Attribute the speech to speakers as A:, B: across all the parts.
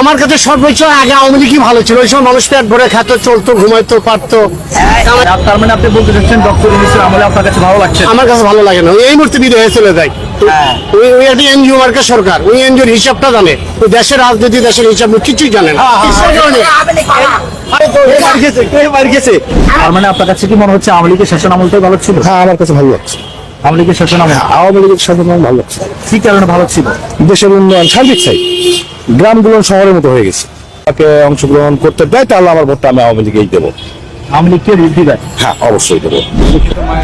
A: আমার কাছে সর্বোচ্চ আগে আওয়ামী লীগই ভালো ছিল। ওই সময় মানুষ পেট ভরে খেত চলতো ঘুমাইতো পারতো।
B: তার মানে আপনি বলতে চাচ্ছেন ডক্টর ইউনিসের আমলে আপনার কাছে ভালো লাগছে?
A: আমার কাছে ভালো লাগে না। এই মুহূর্তে বিদেশে চলে যায়।
B: হ্যাঁ।
A: ওই ওই একটা এনজিও মার্কা সরকার। ওই এনজিওর হিসাবটা জানে। ওই দেশের রাজনীতি দেশের হিসাব কিছুই জানে না। কারণে?
B: তার মানে আপনার কাছে কি মনে হচ্ছে আওয়ামী লীগের শাসন আমলটাই ভালো ছিল?
A: হ্যাঁ আমার কাছে ভালো লাগছে।
B: আওয়ামী লীগের শাসন আমল
A: আওয়ামী লীগের শাসন ভালো। লাগছে
B: কি কারণে ভালো ছিল?
A: দেশের উন্নয়ন সার্বিক চাই। গ্রামগুলো শহরের মতো হয়ে গেছে। তাকে অংশগ্রহণ করতে দেয় তাহলে আমার ভোটটা আমি আওয়ামী লীগেই দেবো।
B: আওয়ামী লীগকে বৃদ্ধি দেয়?
A: হ্যাঁ অবশ্যই দেবো।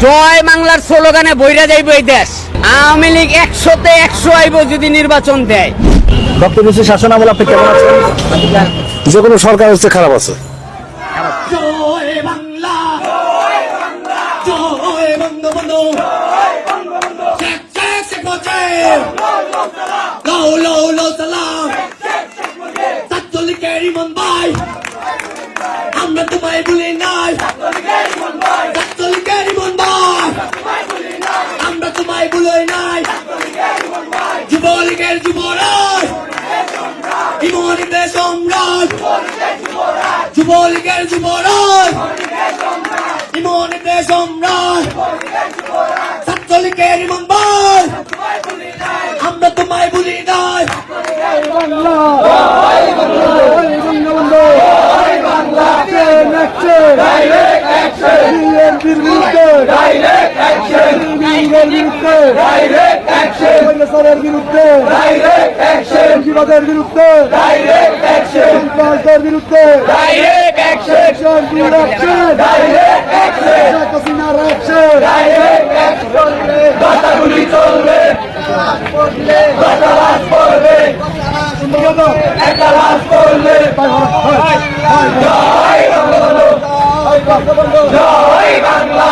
C: জয় বাংলার স্লোগানে বইরা যাইব এই দেশ। আওয়ামী লীগ একশোতে একশো আইব যদি নির্বাচন দেয়।
B: ডক্টর ইউনিসের শাসন আমলে আপনি কেমন আছেন?
A: যে কোনো সরকার হচ্ছে খারাপ আছে।
D: জয় বাংলা জয় বঙ্গবন্ধু। শেখ মুজিব। লো ইমন আমরা তোমায় ভুলি নাই। ছাত্রলীগের ইমন আমরা তোমায় ভুলি নাই। যুবলীগের যুবরাজ। ইমনিদের সম্রাট। যুবলীগের যুবরাজ। সরকারের বিরুদ্ধে সন্ত্রাসবাদের বিরুদ্ধে সন্ত্রাসের বিরুদ্ধে জয় বাংলা।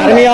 D: আর্মি